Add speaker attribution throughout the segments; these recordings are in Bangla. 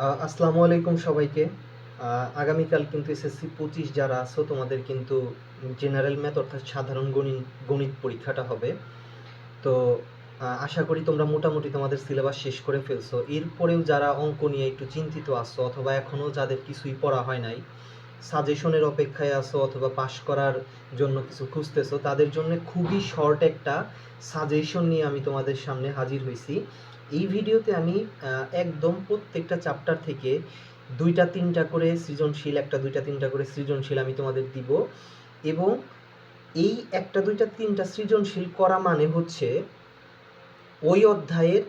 Speaker 1: আসসালামু আলাইকুম সবাইকে। আগামীকাল কিন্তু এসএসসি পঁচিশ যারা আছো, তোমাদের কিন্তু জেনারেল ম্যাথ অর্থাৎ সাধারণ গণিত গণিত পরীক্ষাটা হবে। তো আশা করি তোমরা মোটামুটি তোমাদের সিলেবাস শেষ করে ফেলছো। এরপরেও যারা অঙ্ক নিয়ে একটু চিন্তিত আছো অথবা এখনও যাদের কিছুই পড়া হয় নাই সাজেশনের অপেক্ষায় আছো অথবা পাশ করার জন্য কিছু খুঁজতেছো, তাদের জন্য খুবই শর্ট একটা সাজেশন নিয়ে আমি তোমাদের সামনে হাজির হয়েছি এই ভিডিওতে আমি একদম প্রত্যেকটা চ্যাপ্টার থেকে দুইটা তিনটা করে সৃজনশীল, একটা দুইটা তিনটা করে সৃজনশীল আমি তোমাদের দিব। এবং এই একটা দুইটা তিনটা সৃজনশীল করা মানে হচ্ছে ওই অধ্যায়ের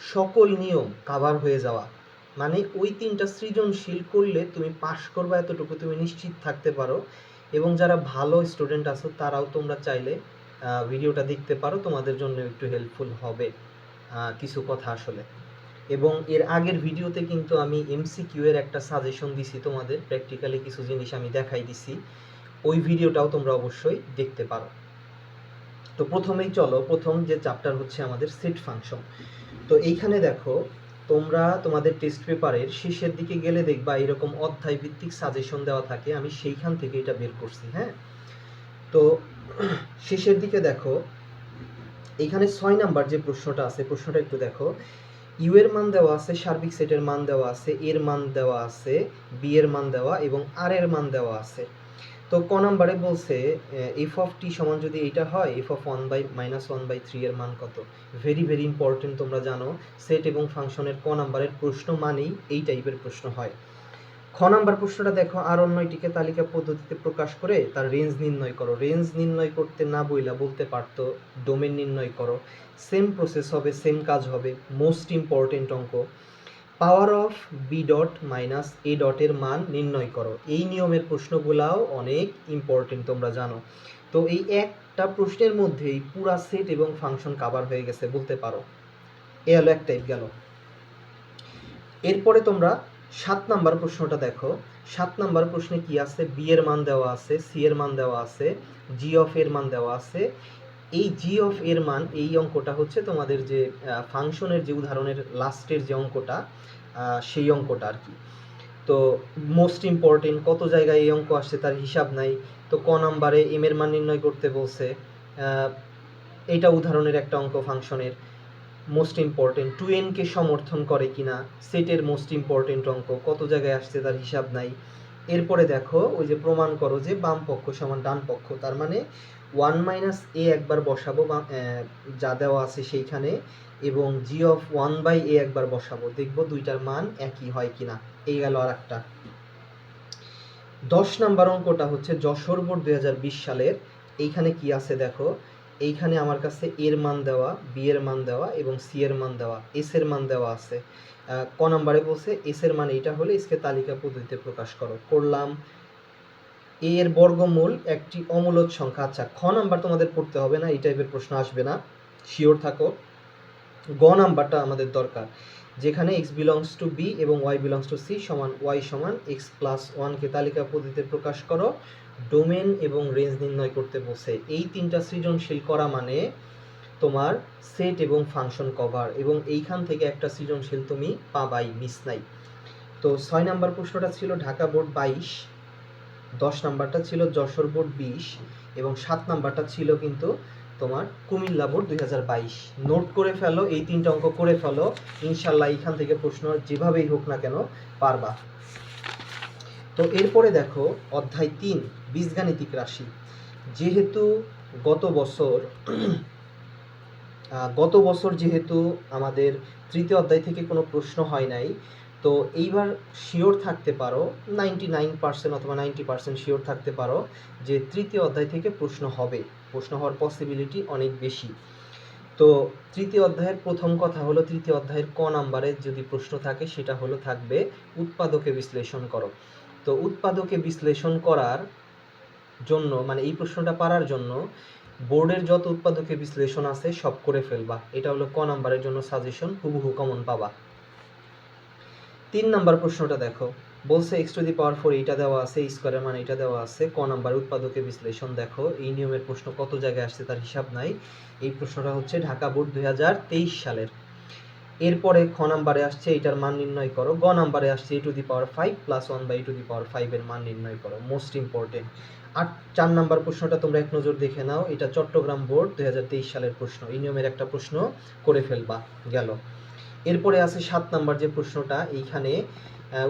Speaker 1: সকল নিয়ম কাভার হয়ে যাওয়া। মানে ওই তিনটা সৃজনশীল করলে তুমি পাশ করবা এতটুকু, তুমি নিশ্চিত থাকতে পারো। এবং যারা ভালো স্টুডেন্ট আছো, তারাও তোমরা চাইলে ভিডিওটা দেখতে পারো। তোমাদের জন্য একটু হেল্পফুল হবে। কিছু কথা আসলে। এবং এর আগের ভিডিওতে কিন্তু আমি এমসিকিউ এর একটা সাজেশন দিছি তোমাদের প্র্যাকটিক্যালি কিছু জিনিস আমি দেখাই দিছি। ওই ভিডিওটাও তোমরা অবশ্যই দেখতে পারো। তো প্রথমেই চলো, প্রথম যে চ্যাপ্টার হচ্ছে আমাদের সেট ফাংশন তো এইখানে দেখো, তোমরা তোমাদের টেস্ট পেপারের শেষের দিকে গেলে দেখবা এরকম অধ্যায় ভিত্তিক সাজেশন দেওয়া থাকে। আমি সেইখান থেকে এটা বের করছি হ্যাঁ? তো শেষের দিকে দেখো এইখানে ছয় নাম্বার যে প্রশ্নটা আছে, প্রশ্নটা একটু দেখো। ইউ এর মান দেওয়া আছে, সার্বিক সেটের মান দেওয়া আছে এর মান দেওয়া আছে বি এর মান দেওয়া এবং আর এর মান দেওয়া আছে। তো ক নাম্বারে বলছে এফ অফ টি সমান যদি এইটা হয় F of one by minus one by three এর মান কত? ভেরি ভেরি ইম্পর্টেন্ট তোমরা জানো সেট এবং ফাংশনের ক নাম্বারের প্রশ্ন মানেই এই টাইপের প্রশ্ন হয়। খ নাম্বার প্রশ্নটা দেখো, আর অন্যটিকে তালিকা পদ্ধতিতে প্রকাশ করে তার রেঞ্জ নির্ণয় করো। রেঞ্জ নির্ণয় করতে না বইলা বলতে পারতো ডোমেন নির্ণয় করো। সেম প্রসেস হবে সেম কাজ হবে মোস্ট ইম্পর্টেন্ট অঙ্ক। Power of B dot minus A ডটের মান নির্ণয় করো। এই নিয়মের প্রশ্নগুলাও অনেক ইম্পর্টেন্ট তোমরা জানো। তো এই একটা প্রশ্নের মধ্যেই পুরা সেট এবং ফাংশন কাভার হয়ে গেছে, বলতে পারো। এ হলো এক টাইপ গেল। এরপরে তোমরা সাত নাম্বার প্রশ্নটা দেখো। সাত নাম্বার প্রশ্নে কি আছে? বি এর মান দেওয়া আছে সি এর মান দেওয়া আছে জি অফ এর মান দেওয়া আছে। এই জি অফ এর মান, এই অঙ্কটা হচ্ছে তোমাদের যে ফাংশনের যে উদাহরণের লাস্টের যে অঙ্কটা সেই অঙ্কটা আর কি। তো মোস্ট ইম্পর্টেন্ট কত জায়গায় এই অঙ্ক আসছে তার হিসাব নাই। তো ক নাম্বারে এম এর মান নির্ণয় করতে বলছে এটা উদাহরণের একটা অঙ্ক ফাংশনের। মোস্ট ইম্পর্টেন্ট টু এনকে সমর্থন করে কিনা সেটের মোস্ট ইম্পর্টেন্ট অঙ্ক, কত জায়গায় আসছে তার হিসাব নাই। এরপরে দেখো, ওই যে প্রমাণ করো যে বাম পক্ষ সমান ডান পক্ষ, তার মানে ওয়ান মাইনাস এ একবার বসাবো বা যা দেওয়া আছে সেইখানে, এবং G of one by A একবার বসাবো, দেখব দুইটার মান একই হয় কিনা। এই গেল আর একটা দশ নাম্বার অঙ্কটা হচ্ছে যশোর বোর্ড দুই হাজার বিশ সালের, এইখানে কি আছে দেখো? এইখানে আমার কাছে এর মান দেওয়া, বি এর মান দেওয়া এবং সি এর মান দেওয়া, এস এর মান দেওয়া আছে। ক নাম্বারে বলছে, এস এর মান এইটা হলে এসকে তালিকা পদ্ধতিতে প্রকাশ করো। করলাম। এ এর বর্গমূল একটি অমূলত সংখ্যা। আচ্ছা খ নাম্বার তোমাদের পড়তে হবে না, এই টাইপের প্রশ্ন আসবে না। শিওর থাকো। গ নাম্বারটা আমাদের দরকার। যেখানে এক্স বিলংস টু বি এবং ওয়াই বিলংস টু সি সমান ওয়াই সমান এক্স প্লাস ওয়ানকে তালিকা পদ্ধতিতে প্রকাশ করো ডোমেন এবং রেঞ্জ নির্ণয় করতে বসে। এই তিনটা সৃজনশীল করা মানে তোমার সেট এবং ফাংশন কভার এবং এইখান থেকে একটা সৃজনশীল তুমি পাবাই মিস নাই। তো ছয় নাম্বার প্রশ্নটা ছিল ঢাকা বোর্ড বাইশ, দশ নাম্বারটা ছিল যশোর বোর্ড বিশ এবং সাত নাম্বারটা ছিল কিন্তু তোমার কুমিল্লা বোর্ড দুই হাজার বাইশ। নোট করে ফেলো, এই তিনটা অঙ্ক করে ফেলো। ইনশাল্লাহ এইখান থেকে প্রশ্ন যেভাবেই হোক না কেন পারবা। তো এরপরে দেখো, অধ্যায় তিন, বীজগাণিতিক রাশি। যেহেতু গত বছর গত বছর যেহেতু আমাদের তৃতীয় অধ্যায় থেকে কোনো প্রশ্ন হয় নাই, তো এইবার শিওর থাকতে পারো নাইনটি নাইন পার্সেন্ট অথবা নাইনটি পার্সেন্ট শিওর থাকতে পারো যে তৃতীয় অধ্যায় থেকে প্রশ্ন হবে। প্রশ্ন হওয়ার পসিবিলিটি অনেক বেশি। তো তৃতীয় অধ্যায়ের প্রথম কথা হলো, তৃতীয় অধ্যায়ের ক নাম্বারে যদি প্রশ্ন থাকে, সেটা হলো থাকবে, উৎপাদকে বিশ্লেষণ করো। তো উৎপাদকে বিশ্লেষণ করার জন্য মানে এই প্রশ্নটা পারার জন্য, বোর্ডের যত উৎপাদকে বিশ্লেষণ আছে, সব করে ফেলবা। এটা হলো ক নাম্বারের জন্য সাজেশন হুবহু কমন পাবা। তিন নাম্বার প্রশ্নটা দেখো। বলছে X to the power four এইটা দেওয়া আছে স্কোয়ারের মান এটা দেওয়া আছে, ক নাম্বার উৎপাদকে বিশ্লেষণ দেখো, এই নিয়মের প্রশ্ন কত জায়গায় আসছে তার হিসাব নাই, এই প্রশ্নটা হচ্ছে ঢাকা বোর্ড দুই হাজার তেইশ সালের। এরপরে খ নাম্বারে আসছে এটার মান নির্ণয় করো, গ নাম্বারে আসছে A to the power five plus one by to the power ফাইভের মান নির্ণয় করো মোস্ট ইম্পর্টেন্ট আর চার নাম্বার প্রশ্নটা তোমরা এক নজর দেখে নাও, এটা চট্টগ্রাম বোর্ড দুই হাজার তেইশ সালের প্রশ্ন, এই নিয়মের একটা প্রশ্ন করে ফেলবা, গেল। এরপরে আছে সাত নাম্বার যে প্রশ্নটা, এইখানে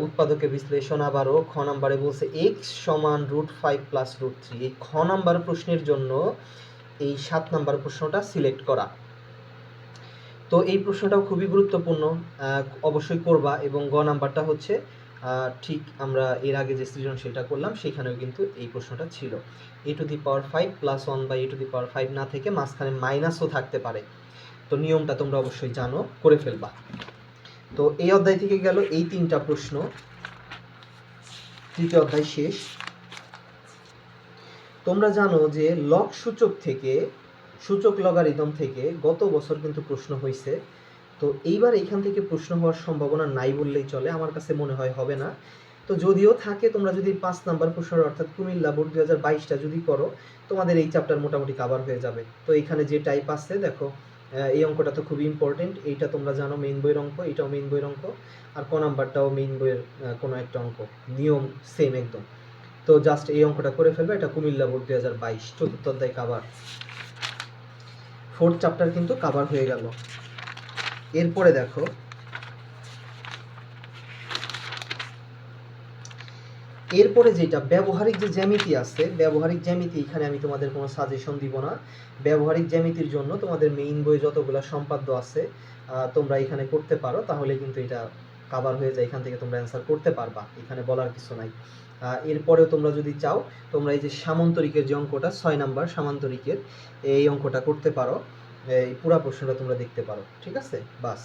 Speaker 1: উৎপাদকে বিশ্লেষণ আবারও খ নাম্বারে বলছে এক্স সমান root five plus root three এই খ নাম্বার প্রশ্নের জন্য এই সাত নাম্বার প্রশ্নটা সিলেক্ট করা। তো এই প্রশ্নটাও খুবই গুরুত্বপূর্ণ অবশ্যই করবা এবং গ নাম্বারটা হচ্ছে ঠিক আমরা এর আগে যে সৃজনশীলটা করলাম সেখানেও কিন্তু এই প্রশ্নটা ছিল। A to the power five plus one by A to the power five না থেকে মাঝখানে মাইনাসও থাকতে পারে। তো নিয়মটা তোমরা অবশ্যই জানো, করে ফেলবা। তো এই অধ্যায় থেকে গেল এই তিনটা প্রশ্ন। তৃতীয় অধ্যায় শেষ। তোমরা জানো যে লগ সূচক থেকে, সূচক লগারিদম থেকে গত বছর কিন্তু প্রশ্ন হয়েছে তো এইবার এইখান থেকে প্রশ্ন হওয়ার সম্ভাবনা নাই বললেই চলে, আমার কাছে মনে হয় হবে না। তো যদিও থাকে, তোমরা যদি পাঁচ নাম্বার প্রশ্নের অর্থাৎ কুমিল্লা বোর্ড দুই হাজার বাইশটা যদি করো, তোমাদের এই চ্যাপ্টার মোটামুটি কাভার হয়ে যাবে। তো এখানে যে টাইপ আছে, দেখো এই অঙ্কটা তো খুবই ইম্পর্টেন্ট এইটা তোমরা জানো মেইন বইয়ের অঙ্ক, এটাও মেইন বইয়ের অঙ্ক, আর ক নাম্বারটাও মেইন বইয়ের কোনো একটা অঙ্ক। নিয়ম সেম একদম। তো জাস্ট এই অঙ্কটা করে ফেলবে, এটা কুমিল্লা বোর্ড দুই হাজার বাইশ। চতুর্থ অধ্যায় কাবার ফোর্থ চ্যাপ্টার কিন্তু কাবার হয়ে গেল। এরপরে দেখো এরপরে যেটা, ব্যবহারিক যে জ্যামিতি আছে, ব্যবহারিক জ্যামিতি, এখানে আমি তোমাদের কোনো সাজেশন দিব না। ব্যবহারিক জ্যামিতির জন্য তোমাদের মেইন বই যতগুলো সম্পাদ্য আছে তোমরা এখানে করতে পারো, তাহলে কিন্তু এটা কাভার হয়ে যায়, এখান থেকে তোমরা অ্যান্সার করতে পারবা, এখানে বলার কিছু নাই। এরপরেও তোমরা যদি চাও, তোমরা এই যে সামান্তরিকের যে অঙ্কটা, ছয় নাম্বার সামান্তরিকের, এই অঙ্কটা করতে পারো, এই পুরো প্রশ্নটা তোমরা দেখতে পারো, ঠিক আছে? বাস।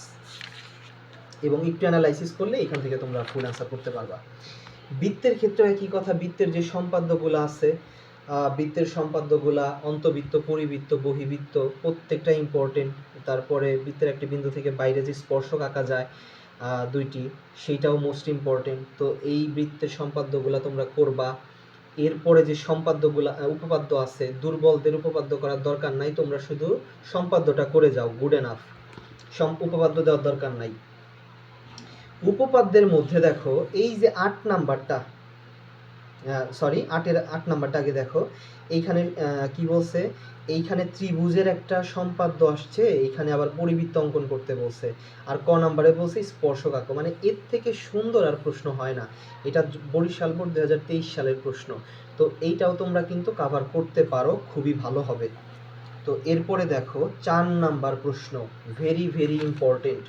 Speaker 1: এবং একটু অ্যানালাইসিস করলে এখান থেকে তোমরা ফুল অ্যান্সার করতে পারবা। বৃত্তের ক্ষেত্রে একই কথা, বৃত্তের যে সম্পাদ্যগুলো আছে বৃত্তের সম্পাদ্যগুলা অন্তবৃত্ত পরিবৃত্ত, বহিবৃত্ত প্রত্যেকটা ইম্পর্টেন্ট তারপরে বৃত্তের একটি বিন্দু থেকে বাইরে যে স্পর্শক আঁকা যায় দুইটি, সেইটাও মোস্ট ইম্পর্টেন্ট তো এই বৃত্তের সম্পাদ্যগুলা তোমরা করবা। এরপরে যে সম্পাদ্যগুলা উপপাদ্য আছে, দুর্বলদের উপপাদ্য করার দরকার নাই, তোমরা শুধু সম্পাদ্যটা করে যাও গুড এনাফ সম, উপপাদ্য দেওয়ার দরকার নাই। উপপাদ্যের মধ্যে দেখো, এই যে আট নাম্বারটা সরি আটের আট নাম্বারটা আগে দেখো, এইখানে কি বলছে? এইখানে ত্রিভুজের একটা সম্পাদ্য আসছে, এইখানে আবার পরিবৃত্ত অঙ্কন করতে বলছে। আর ক নাম্বারে বলছে স্পর্শক আঁকো মানে এর থেকে সুন্দর আর প্রশ্ন হয় না। এটা বরিশাল বোর্ড দু হাজার তেইশ সালের প্রশ্ন। তো এইটাও তোমরা কিন্তু কাভার করতে পারো, খুবই ভালো হবে। তো এরপরে দেখো, চার নাম্বার প্রশ্ন ভেরি ভেরি ইম্পর্টেন্ট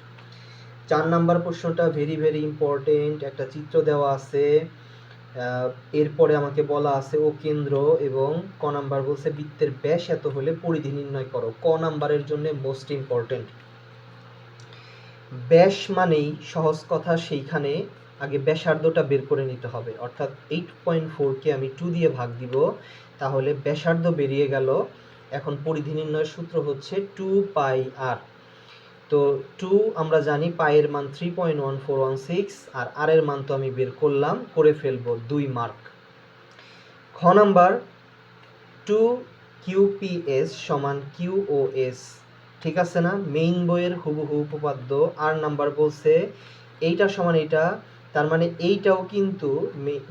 Speaker 1: চার নাম্বার প্রশ্নটা ভেরি ভেরি ইম্পর্টেন্ট একটা চিত্র দেওয়া আছে। এরপরে আমাকে বলা আছে, ও কেন্দ্র এবং ক নাম্বার বলছে, বৃত্তের ব্যাস এত হলে পরিধি নির্ণয় করো। ক নাম্বারের জন্য মোস্ট ইম্পর্টেন্ট ব্যাস মানেই সহজ কথা সেইখানে আগে ব্যাসার্ধটা বের করে নিতে হবে। অর্থাৎ এইট পয়েন্ট ফোরকে আমি টু দিয়ে ভাগ দিব, তাহলে ব্যাসার্ধ বেরিয়ে গেল। এখন পরিধি নির্ণয়ের সূত্র হচ্ছে টু পাই আর তো টু আমরা জানি পায়ের মান three point one four one six আর আর এর মান তো আমি বের করলাম, করে ফেলব দুই মার্ক খ নাম্বার টু কিউপিএস সমান কিউওএস ঠিক আছে না? মেইন বইয়ের হুবহু উপপাদ্য। আর নাম্বার বলছে এইটা সমান এইটা, তার মানে এইটাও কিন্তু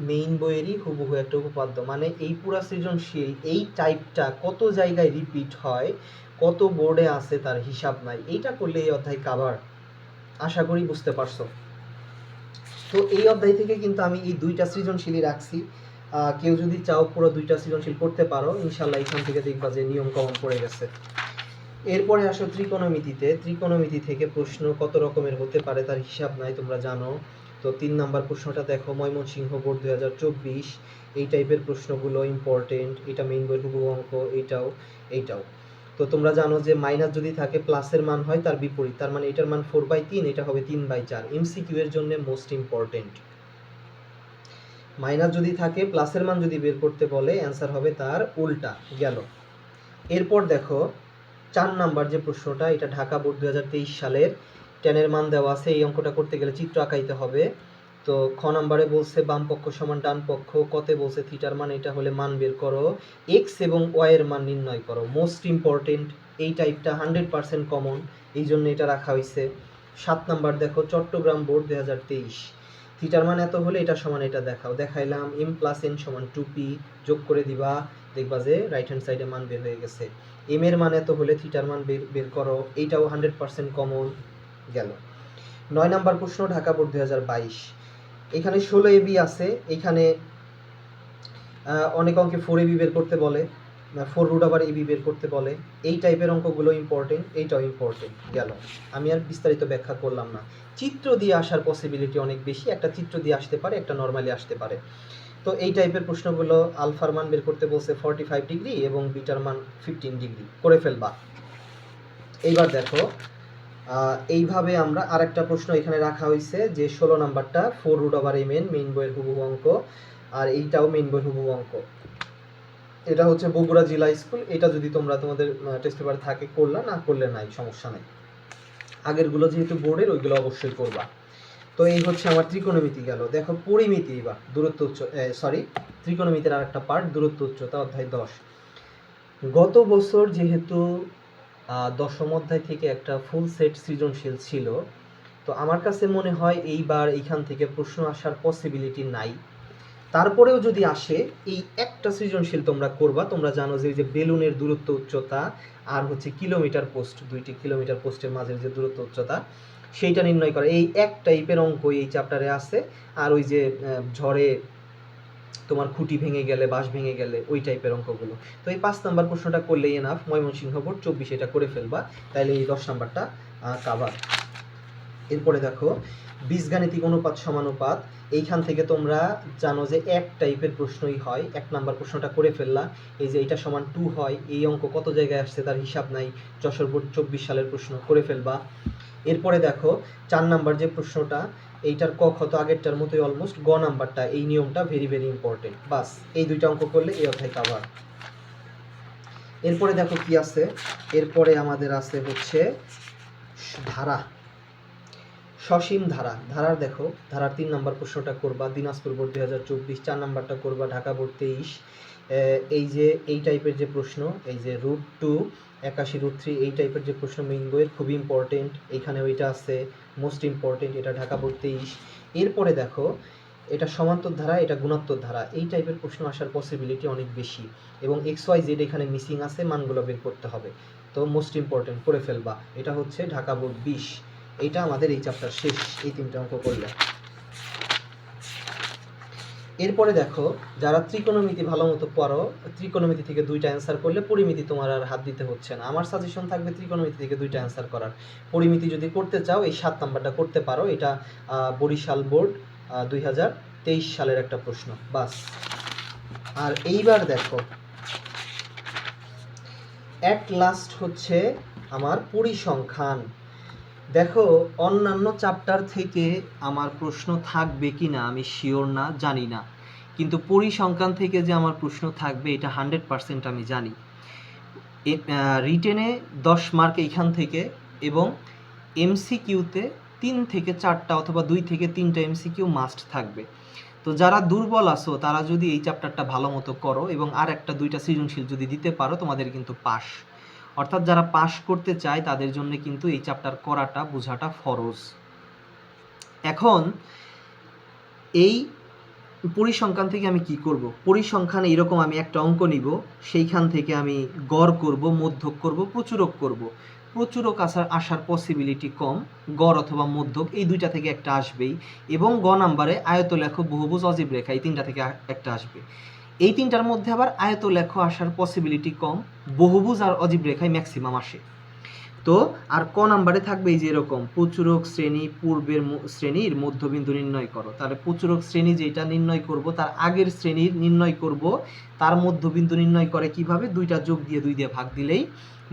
Speaker 1: মেইন বইয়েরই হুবহু একটা উপপাদ্য। মানে এই পুরা সৃজনশীল, এই টাইপটা কত জায়গায় রিপিট হয় কত বোর্ডে আছে তার হিসাব নাই। এইটা করলে এই অধ্যায় কাবার আশা করি বুঝতে পারছ। তো এই অধ্যায় থেকে কিন্তু আমি এই দুইটা সৃজনশীলই রাখছি। কেউ যদি চাও পুরো দুইটা সৃজনশীল করতে পারো ইনশাল্লাহ এখান থেকে দেখবা যে নিয়ম কমন পড়ে গেছে। এরপরে আসো ত্রিকোণমিতিতে। ত্রিকোণমিতি থেকে প্রশ্ন কত রকমের হতে পারে তার হিসাব নাই, তোমরা জানো। তো তিন নাম্বার প্রশ্নটা দেখো, ময়মনসিংহ বোর্ড দুই হাজার চব্বিশ। এই টাইপের প্রশ্নগুলো ইম্পর্টেন্ট এটা মেইন বইয়ের হুবহু অঙ্ক, এইটাও এইটাও। তো তোমরা জানো যে মাইনাস যদি থাকে প্লাসের মান হয় তার বিপরীত, তার মানে এটার মান ফোর বাই তিন, এটা হবে তিন বাই চার। এমসিকিউ এর জন্য মোস্ট ইম্পর্টেন্ট মাইনাস যদি থাকে প্লাসের মান যদি বের করতে বলে অ্যান্সার হবে তার উল্টা, গেল। এরপর দেখো, চার নাম্বার যে প্রশ্নটা, এটা ঢাকা বোর্ড দুই হাজার তেইশ সালের টেনের মান দেওয়া আছে, এই অঙ্কটা করতে গেলে চিত্র আঁকাইতে হবে। তো খ নাম্বারে বলছে বাম পক্ষ সমান ডান পক্ষ, কতে বলছে থিটার মান, এটা হলে মান বের করো। এক্স এবং ওয়াই এর মান নির্ণয় করো। মোস্ট ইম্পর্টেন্ট এই টাইপটা হান্ড্রেড পার্সেন্ট কমন এই জন্য এটা রাখা হয়েছে সাত নাম্বার দেখো, চট্টগ্রাম বোর্ড দুই হাজার তেইশ। থিটার মান এত হলে এটা সমান এটা দেখাও। দেখাইলাম এম প্লাস এন সমান টু পি যোগ করে দিবা, দেখবা যে রাইট হ্যান্ড সাইডে মান বের হয়ে গেছে। এম এর মান এত হলে থিটার মান বের বের করো, এইটাও হান্ড্রেড পার্সেন্ট কমন গেল। নয় নাম্বার প্রশ্ন, ঢাকা বোর্ড দুই হাজার বাইশ। এখানে ষোলো এবি আছে, এখানে অনেক অঙ্কে ফোর এবি বের করতে বলে ফোর রুট আবার এবি বের করতে বলে। এই টাইপের অঙ্কগুলো ইম্পর্টেন্ট এইটাও ইম্পর্টেন্ট গেল। আমি আর বিস্তারিত ব্যাখ্যা করলাম না। চিত্র দিয়ে আসার পসিবিলিটি অনেক বেশি, একটা চিত্র দিয়ে আসতে পারে, একটা নর্মালি আসতে পারে। তো এই টাইপের প্রশ্নগুলো আলফার মান বের করতে বলছে ফর্টি ফাইভ ডিগ্রি এবং বিটার মান ফিফটিন ডিগ্রি করে ফেলবা। এইবার দেখো এইভাবে আমরা আরেকটা প্রশ্ন এখানে রাখা হয়েছে যে ষোলো নাম্বারটা four root over M N main বইয়ের হুবহু অঙ্ক, আর এইটাও মেইন বইয়ের হুবহু অঙ্ক। এটা হচ্ছে বগুড়া জেলা স্কুল, এটা যদি তোমরা তোমাদের টেস্ট পেপার থাকে, করলা, না করলে নাই, সমস্যা নাই। আগেরগুলো যেহেতু বোর্ডের, ওইগুলো অবশ্যই করবা। তো এই হচ্ছে আমার ত্রিকোণমিতি গেল। দেখো পরিমিতি এবার, দূরত্ব উচ্চ সরি ত্রিকোণমিতির আর একটা পার্ট দূরত্ব উচ্চতা অধ্যায় দশ। গত বছর যেহেতু দশম অধ্যায় থেকে একটা ফুল সেট সৃজনশীল ছিল। তো আমার কাছে মনে হয় এইবার এইখান থেকে প্রশ্ন আসার পসিবিলিটি নাই। তারপরেও যদি আসে, এই একটা সৃজনশীল তোমরা করবা, তোমরা জানো যে যে বেলুনের দূরত্ব উচ্চতা আর হচ্ছে কিলোমিটার পোস্ট দুইটি কিলোমিটার পোস্টের মাঝের যে দূরত্ব উচ্চতা, সেইটা নির্ণয় করে। এই এক টাইপের অঙ্ক এই চ্যাপ্টারে আছে। আর ওই যে ঝড়ে তোমার খুঁটি ভেঙে গেলে, বাঁশ ভেঙে গেলে, ওই টাইপের অঙ্কগুলো। তো এই পাঁচ নাম্বার প্রশ্নটা করলেই এনাফ ময়মনসিংহ বোর্ড চব্বিশ এটা করে ফেলবা তাহলে এই দশ নাম্বারটা কাভার এরপরে দেখো, বীজগাণিতিক অনুপাত সমানুপাত এইখান থেকে তোমরা জানো যে এক টাইপের প্রশ্নই হয়। এক নাম্বার প্রশ্নটা করে ফেললা, এই যে এটা সমান টু হয়, এই অঙ্ক কত জায়গায় আসছে তার হিসাব নাই। যশোর বোর্ড চব্বিশ সালের প্রশ্ন করে ফেলবা। এরপরে দেখো, চার নাম্বার যে প্রশ্নটা এইটার ক ক্ষত আগেরটার মতোই অলমোস্ট গ নাম্বারটা, এই নিয়মটা ভেরি ভেরি ইম্পর্টেন্ট বাস, এই দুইটা অঙ্ক করলে এই অধ্যায় কাভার এরপরে দেখো কি আছে? এরপরে আমাদের আছে হচ্ছে ধারা। সসীম ধারা। ধারার দেখো, ধারার তিন নম্বর প্রশ্নটা করবা, দিনাজপুর বোর্ড দুই হাজার চব্বিশ, চার নাম্বারটা করবা, ঢাকা বোর্ড তেইশ। এই যে, এই টাইপের যে প্রশ্ন, এই যে রুট টু একাশি রুট এই টাইপের যে প্রশ্ন মেইন বইয়ের খুবই ইম্পর্টেন্ট এইখানে ওইটা আছে মোস্ট ইম্পর্টেন্ট এটা ঢাকা বোর্ড তেইশ। এরপরে দেখো, এটা সমান্তর ধারা, এটা গুণাত্মক ধারা, এই টাইপের প্রশ্ন আসার পসিবিলিটি অনেক বেশি। এবং এক্স ওয়াই জেড এখানে মিসিং আছে, মানগুলো বের করতে হবে। তো মোস্ট ইম্পর্টেন্ট করে ফেলবা। এটা হচ্ছে ঢাকা বোর্ড বিশ। এইটা আমাদের এই চ্যাপ্টার শেষ, এই তিনটা অঙ্ক করলে। এরপরে দেখো, যারা ত্রিকোণমিতি ভালো মতো পড়ো, ত্রিকোণমিতি থেকে দুইটা অ্যান্সার করলে পরিমিতি তোমার আর হাত দিতে হচ্ছে না। আমার সাজেশন থাকবে ত্রিকোণমিতি থেকে দুইটা অ্যান্সার করার। পরিমিতি যদি করতে চাও, এই সাত নাম্বারটা করতে পারো। এটা বরিশাল বোর্ড দুই হাজার তেইশ সালের একটা প্রশ্ন। বাস। আর এইবার দেখো অ্যাট লাস্ট হচ্ছে আমার পরিসংখ্যান। দেখো, অন্যান্য চ্যাপ্টার থেকে আমার প্রশ্ন থাকবে কি না আমি শিওর না, জানি না। কিন্তু পরিসংখ্যান থেকে যে আমার প্রশ্ন থাকবে, এটা হান্ড্রেড পার্সেন্ট আমি জানি। রিটেনে দশ মার্ক এইখান থেকে এবং এমসিকিউতে তিন থেকে চারটা অথবা দুই থেকে তিনটা এমসিকিউ মাস্ট থাকবে। তো যারা দুর্বল আছো, তারা যদি এই চ্যাপ্টারটা ভালো মতো করো এবং আর একটা দুইটা সৃজনশীল যদি দিতে পারো, তোমাদের কিন্তু পাস। অর্থাৎ যারা পাস করতে চায় তাদের জন্য কিন্তু এই চ্যাপ্টার করাটা, বোঝাটা ফরজ। এখন এই পরিসংখ্যান থেকে আমি কি করব? পরিসংখ্যানে এরকম আমি একটা অঙ্ক নিব, সেইখান থেকে আমি গড় করব, মধ্যক করব, প্রচুরক করব। প্রচুরক আসার আসার পসিবিলিটি কম, গড় অথবা মধ্যক এই দুইটা থেকে একটা আসবেই এবং গ নাম্বারে আয়ত লেখ বহুভুজ, অজীব রেখা এই তিনটা থেকে একটা আসবে। এই তিনটার মধ্যে আবার আয়ত লেখ আসার পসিবিলিটি কম, বহুভুজ আর অজীব রেখায় ম্যাক্সিমাম আসে। তো আর ক নাম্বারে থাকবে এই যে এরকম, প্রচুরক শ্রেণি পূর্বের শ্রেণির মধ্যবিন্দু নির্ণয় করো। তাহলে প্রচুরক শ্রেণি যেটা নির্ণয় করব, তার আগের শ্রেণির নির্ণয় করব, তার মধ্যবিন্দু নির্ণয় করে কীভাবে? দুইটা যোগ দিয়ে দুই দিয়ে ভাগ দিলেই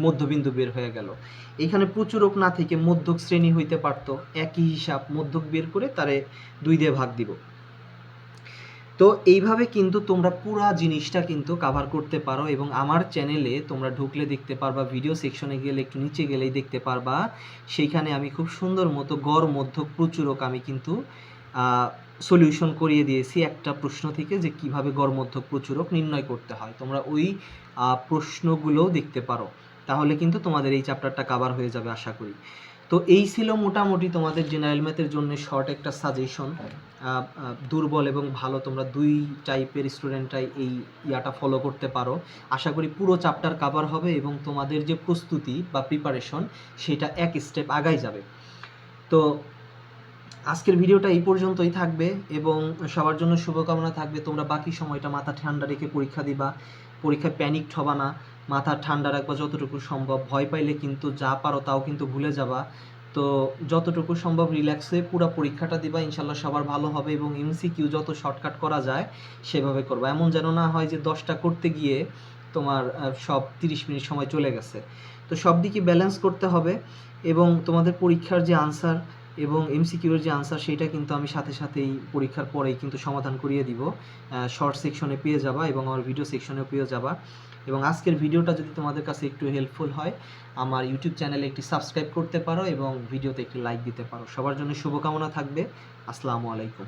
Speaker 1: মধ্যবিন্দু বের হয়ে গেল। এখানে প্রচুরক না থেকে মধ্যক শ্রেণি হইতে পারতো। একই হিসাব মধ্যক বের করে তারে দুই দিয়ে ভাগ দিব। তো এইভাবে কিন্তু তোমরা পুরা জিনিসটা কিন্তু কাভার করতে পারো এবং আমার চ্যানেলে তোমরা ঢুকলে দেখতে পারবা ভিডিও সেকশনে গেলে একটু নিচে গেলেই দেখতে পারবা। সেইখানে আমি খুব সুন্দর মতো গড় মধ্যক প্রচুরক আমি কিন্তু সলিউশন করিয়ে দিয়েছি একটা প্রশ্ন থেকে যে কীভাবে গড় মধ্যক প্রচুরক নির্ণয় করতে হয়। তোমরা ওই আহ, প্রশ্নগুলোও দেখতে পারো। তাহলে কিন্তু তোমাদের এই চ্যাপ্টারটা কাভার হয়ে যাবে আশা করি। তো এই ছিল মোটামুটি তোমাদের জেনারেল ম্যাথের জন্য শর্ট একটা সাজেশন দুর্বল এবং ভালো, তোমরা দুই টাইপের স্টুডেন্টরাই এই ইয়াটা ফলো করতে পারো। আশা করি পুরো চ্যাপ্টার কাভার হবে এবং তোমাদের যে প্রস্তুতি বা প্রিপারেশন সেটা এক স্টেপ আগাই যাবে। তো আজকের ভিডিওটা এই পর্যন্তই থাকবে এবং সবার জন্য শুভকামনা থাকবে। তোমরা বাকি সময়টা মাথা ঠান্ডা রেখে পরীক্ষা দিবা, পরীক্ষায় প্যানিক হবা না। মাথা ঠান্ডা রাখবা, যতটুকু সম্ভব। ভয় পাইলে কিন্তু যা পারো তাও কিন্তু ভুলে যাবা। তো যতটুকু সম্ভব রিল্যাক্সে পুরো পরীক্ষাটা দিবা, ইনশাল্লাহ সবার ভালো হবে এবং এমসিকিউ যত শর্টকাট করা যায়, সেভাবে করবা। এমন যেন না হয় যে দশটা করতে গিয়ে তোমার সব তিরিশ মিনিট সময় চলে গেছে। তো সব দিকে ব্যালেন্স করতে হবে এবং তোমাদের পরীক্ষার যে আনসার এবং এমসিকিউর যে আনসার সেটা কিন্তু আমি সাথে সাথেই পরীক্ষার পরেই কিন্তু সমাধান করিয়ে দিব। শর্ট সেকশনে পেয়ে যাবা এবং আমার ভিডিও সেকশনেও পেয়ে যাবা। এবং আজকের ভিডিওটা যদি তোমাদের কাছে একটু হেল্পফুল হয়, আমার ইউটিউব চ্যানেলে একটি সাবস্ক্রাইব করতে পারো এবং ভিডিওতে একটি লাইক দিতে পারো। সবার জন্য শুভকামনা থাকবে। আসসালামু আলাইকুম।